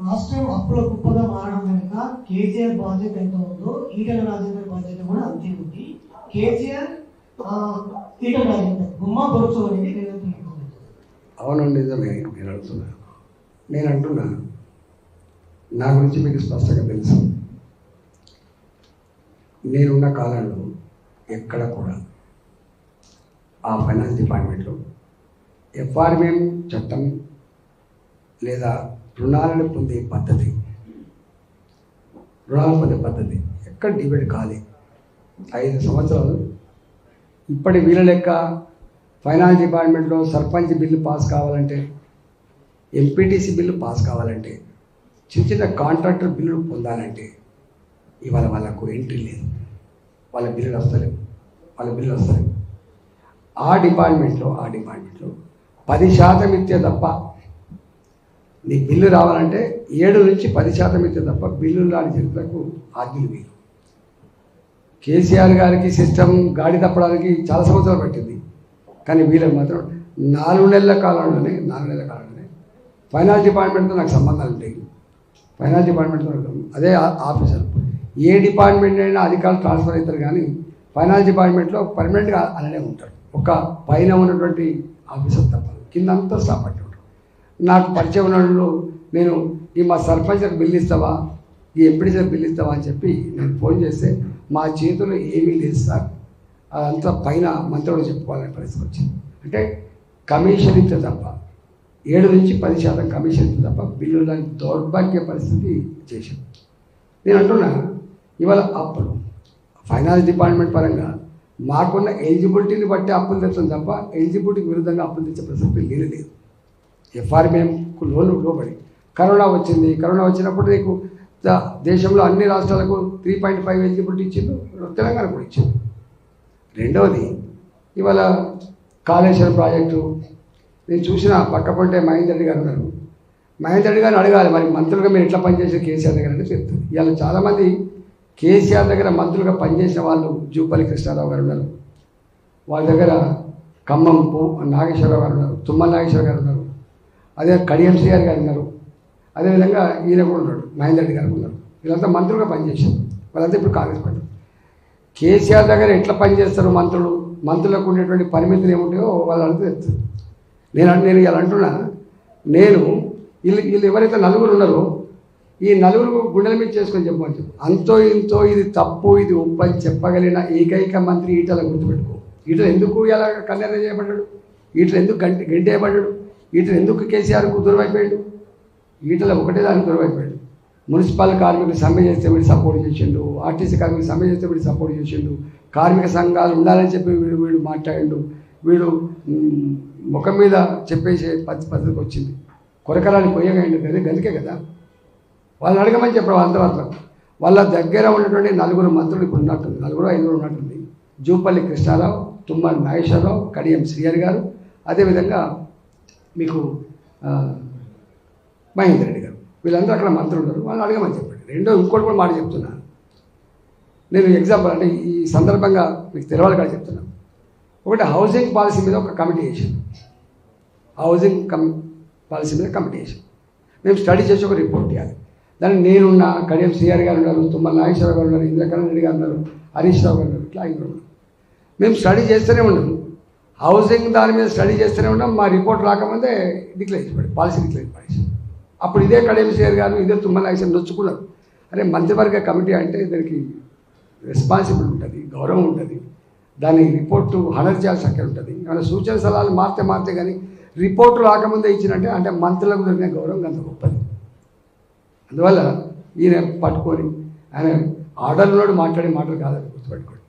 రాష్ట్రం అప్పుల గొప్పగా మారడం వెనుక కేసీఆర్ బాధ్యత ఎంత ఉందో ఈటల రాజేందర్ బాధ్యత కూడా అంతే ఉంది. కేసీఆర్ ఈటల రాజేందర్ గుమ్మ బొరుసు అనేది నేను అవునండి నిజమే నేను అడుగుతున్నా నేను అంటున్నా నా గురించి మీకు స్పష్టంగా తెలుసు. నేనున్న కాలంలో ఎక్కడ కూడా ఆ ఫైనాన్స్ డిపార్ట్మెంట్లో ఎఫ్ఆర్ఎం చట్టం లేదా రుణాలను పొందే పద్ధతి. రుణాలు పొందే పద్ధతి. ఎక్కడ డిబేట్ కాలే. ఐదు సంవత్సరాలు. ఇప్పటి వీళ్ళ లెక్క ఫైనాన్స్ డిపార్ట్మెంట్లో సర్పంచ్ బిల్లు పాస్ కావాలంటే ఎంపీటీసీ బిల్లు పాస్ కావాలంటే చిన్న చిన్న కాంట్రాక్టర్ బిల్లులు పొందాలంటే ఇవాళ వాళ్ళకు ఎంట్రీ లేదు. వాళ్ళ బిల్లులు వస్తలేవు. వాళ్ళ బిల్లు వస్తలేవు. ఆ డిపార్ట్మెంట్లో ఆ డిపార్ట్మెంట్లో పది శాతం ఇచ్చే తప్ప నీ బిల్లు రావాలంటే ఏడు నుంచి పది శాతం ఇస్తే తప్ప బిల్లులు రాని చరిత్రకు ఆజ్ఞలు వీలు కేసీఆర్ గారికి సిస్టమ్ గాడి తప్పడానికి చాలా సంవత్సరాలు పట్టింది. కానీ వీళ్ళకి మాత్రం నాలుగు నెలల కాలంలోనే నాలుగు నెలల కాలంలోనే ఫైనాన్స్ డిపార్ట్మెంట్తో నాకు సంబంధాలు ఉంటాయి ఫైనాన్స్ డిపార్ట్మెంట్తో అదే ఆఫీసర్. ఏ డిపార్ట్మెంట్ అయినా అధికారులు ట్రాన్స్ఫర్ అవుతారు కానీ ఫైనాన్స్ డిపార్ట్మెంట్లో పర్మనెంట్గా అలానే ఉంటారు. ఒక పైన ఉన్నటువంటి ఆఫీసర్ తప్ప కింద అంతా స్టాప్ అట్టు ఉంటారు నాకు పరిచయం ఉన్నట్లు నేను ఈ మా సర్పంచ్కి బిల్లు ఇస్తావా? ఈ ఎంపీడీసీ బిల్లు ఇస్తావా అని చెప్పి నేను ఫోన్ చేస్తే మా చేతిలో ఏమీ లేదు సార్. అదంతా పైన మంత్రులు చెప్పుకోవాలని పరిస్థితి వచ్చింది. అంటే కమిషన్ ఇస్తే తప్ప ఏడు నుంచి పది శాతం కమిషన్ ఇస్తే తప్ప బిల్లు దాని దౌర్భాగ్య పరిస్థితి చేసింది నేను అంటున్నా ఇవాళ అప్పులు ఫైనాన్స్ డిపార్ట్మెంట్ పరంగా మాకున్న ఎలిజిబిలిటీని బట్టి అప్పులు తెస్తాం తప్ప ఎలిజిబిలిటీకి విరుద్ధంగా అప్పులు తెచ్చే ప్రసక్తి లేదు లేదు. ఎఫ్ఆర్బిఎంకు లోన్లు లోబడి. కరోనా వచ్చింది. కరోనా వచ్చినప్పుడు నీకు దేశంలో అన్ని రాష్ట్రాలకు త్రీ పాయింట్ ఫైవ్ ఎలిజిబిలిటీ ఇచ్చిండు. తెలంగాణ కూడా ఇచ్చిండు. రెండవది ఇవాళ కాళేశ్వరం ప్రాజెక్టు. నేను చూసిన పక్కపంటే మహేందర్ రెడ్డి గారు ఉన్నారు. మహేందర్ రెడ్డి గారిని అడగాలి. మరి మంత్రులుగా మీరు ఎట్లా పనిచేసారు కేసీఆర్ దగ్గర అంటే చెప్తుంది ఇవాళ చాలామంది కేసీఆర్ దగ్గర మంత్రులుగా పనిచేసిన వాళ్ళు జూపల్లి కృష్ణారావు గారు ఉన్నారు. వాళ్ళ దగ్గర ఖమ్మం పు- నాగేశ్వరరావు గారు ఉన్నారు. తుమ్మల నాగేశ్వర గారు ఉన్నారు. అదే కడియం శ్రీఆర్ గారు ఉన్నారు. అదేవిధంగా ఈయన కూడా ఉన్నాడు మహేందర్ రెడ్డి గారు ఉన్నారు. వీళ్ళంతా మంత్రులుగా పనిచేశారు. వాళ్ళంతా ఇప్పుడు కాంగ్రెస్ పార్టీ. కేసీఆర్ దగ్గర ఎట్లా పనిచేస్తారు మంత్రులు? మంత్రులకు ఉండేటువంటి పరిమితులు ఏముంటాయో వాళ్ళు అడిగితే చెప్తారు నేను నేను ఇలా అంటున్నా నేను వీళ్ళు వీళ్ళు ఎవరైతే నలుగురు ఉన్నారో ఈ నలుగురు గుండెల మీద చేసుకొని చెప్పమని చెప్పు. అంతో ఇంతో ఇది తప్పు ఇది ఉప్పు అని చెప్పగలిగిన ఏకైక మంత్రి ఈటల గుర్తుపెట్టుకో. ఈటలు ఎందుకు ఇలా కన్నెర చేయబడ్డాడు? ఈటలు ఎందుకు గంటి గంటేయబడ్డాడు? ఈటలు ఎందుకు కేసీఆర్కు దూరమైపోయాడు ఈటల ఒకటే దానికి దూరమైపోయాడు మున్సిపల్ కార్మికులు సమ్మె చేస్తే వీడు సపోర్ట్ చేసిండు ఆర్టీసీ కార్మికులు సమ్మె చేస్తే వీడు సపోర్ట్ చేసిండు కార్మిక సంఘాలు ఉండాలని చెప్పి వీడు వీడు మాట్లాడిండు. వీడు ముఖం మీద చెప్పేసే పద్ధతి పద్ధతికి వచ్చింది. కొరకరాని కొయ్యగండి కదా గదికే కదా? వాళ్ళని అడగమని చెప్పడం అంతమాత్రం వాళ్ళ దగ్గర ఉన్నటువంటి నలుగురు మంత్రులు ఇప్పుడు ఉన్నట్టుంది. నలుగురు ఐదుగురు ఉన్నట్టుంది. జూపల్లి కృష్ణారావు తుమ్మల నాగేశ్వరరావు కడియం శ్రీయర్ గారు. అదేవిధంగా మీకు మహేందర్ రెడ్డి గారు. వీళ్ళందరూ అక్కడ మంత్రులు ఉన్నారు వాళ్ళు అడగమని చెప్పండి. రెండో ఇంకోటి కూడా మాట చెప్తున్నాను నేను ఎగ్జాంపుల్ అంటే ఈ సందర్భంగా మీకు తెలవాలి కూడా చెప్తున్నాను ఒకటి హౌసింగ్ పాలసీ మీద ఒక కమిటీ వేసాను హౌసింగ్ కమ్ పాలసీ మీద కమిటీ చేసాం మేము స్టడీ చేసి ఒక రిపోర్ట్ ఇవ్వాలి. దాన్ని నేనున్న కడియం సిఆర్ గారు ఉన్నారు తుమ్మల నాగేశ్వరరావు గారు ఉన్నారు ఇంద్రకరణ్ రెడ్డి గారు ఉన్నారు హరీష్ రావు గారు ఉన్నారు ఇట్లా ఐదుగురు ఉన్నారు. మేము స్టడీ చేస్తూనే ఉన్నాము హౌసింగ్ దాని మీద స్టడీ చేస్తూనే ఉన్నాం. మా రిపోర్ట్ రాకముందే డిక్లేర్ చేసి పాలసీ డిక్లేర్ పాలసీ అప్పుడు ఇదే కడేమిసేర్ గారు ఇదే తుమ్మల నాగేశ్వరం నొచ్చుకున్నారు. అరే మంత్రివర్గ కమిటీ అంటే దానికి రెస్పాన్సిబుల్ ఉంటుంది గౌరవం ఉంటుంది. దాని రిపోర్టు హనర్ చేయాల్సి అక్కడ ఉంటుంది. ఏమైనా సూచన సలహాలు మారితే మారితే కానీ రిపోర్టు రాకముందే ఇచ్చినట్టే అంటే మంత్రులకు దొరికిన గౌరవం అంత గొప్పది. అందువల్ల ఈయన పట్టుకొని ఆయన ఆర్డర్లోడు మాట్లాడే మాటలు కాదని గుర్తుపెట్టుకోండి.